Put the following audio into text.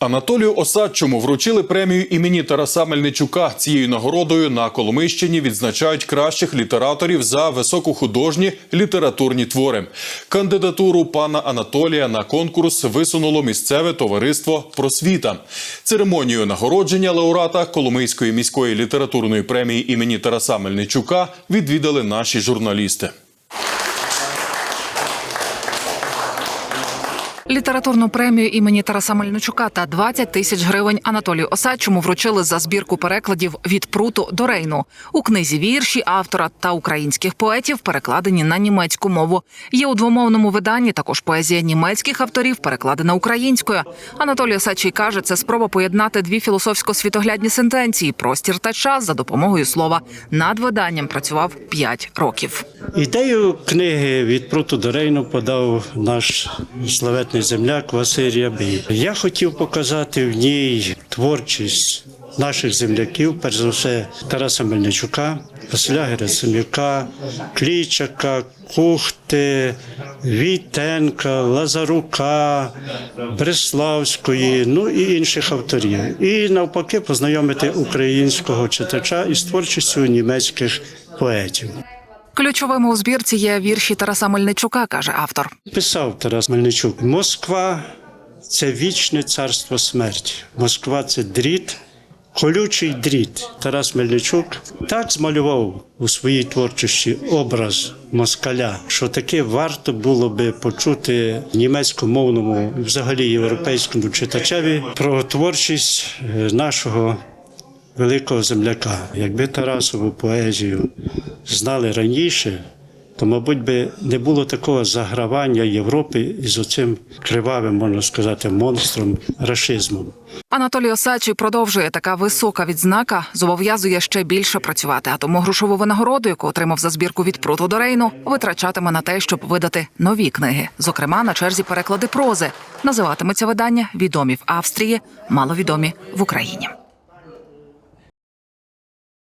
Анатолію Осадчому вручили премію імені Тараса Мельничука. Цією нагородою на Коломийщині відзначають кращих літераторів за високохудожні літературні твори. Кандидатуру пана Анатолія на конкурс висунуло місцеве товариство Просвіта. Церемонію нагородження лауреата Коломийської міської літературної премії імені Тараса Мельничука відвідали наші журналісти. Літературну премію імені Тараса Мельничука та 20 тисяч гривень Анатолію Осадчому вручили за збірку перекладів від пруту до рейну. У книзі вірші автора та українських поетів перекладені на німецьку мову. Є у двомовному виданні також поезія німецьких авторів, перекладена українською. Анатолій Осадчий каже, це спроба поєднати дві філософсько-світоглядні сентенції простір та час за допомогою слова. Над виданням працював 5 років. Ідею книги від пруту до Рейну подав наш славетний земляк Василь Рябий. Я хотів показати в ній творчість наших земляків, перш за все Тараса Мельничука, Василя Герасим'яка, Клічака, Кухти, Війтенка, Лазарука, Бреславської, ну і інших авторів. І навпаки познайомити українського читача із творчістю німецьких поетів. Ключовими у збірці є вірші Тараса Мельничука, каже автор. Писав Тарас Мельничук: Москва це вічне царство смерті. Москва це дріт, колючий дріт. Тарас Мельничук так змалював у своїй творчості образ москаля, що таке варто було би почути німецькомовному, взагалі європейському читачеві про творчість е, нашого великого земляка. Якби Тарасову поезію знали раніше, то, мабуть, би не було такого загравання Європи із оцим кривавим, можна сказати, монстром рашизмом. Анатолій Осадчий продовжує така висока відзнака, зобов'язує ще більше працювати. А тому грошову винагороду, яку отримав за збірку від пруту до рейну, витрачатиме на те, щоб видати нові книги. Зокрема, на черзі переклади прози. Називатиметься видання відомі в Австрії, маловідомі в Україні.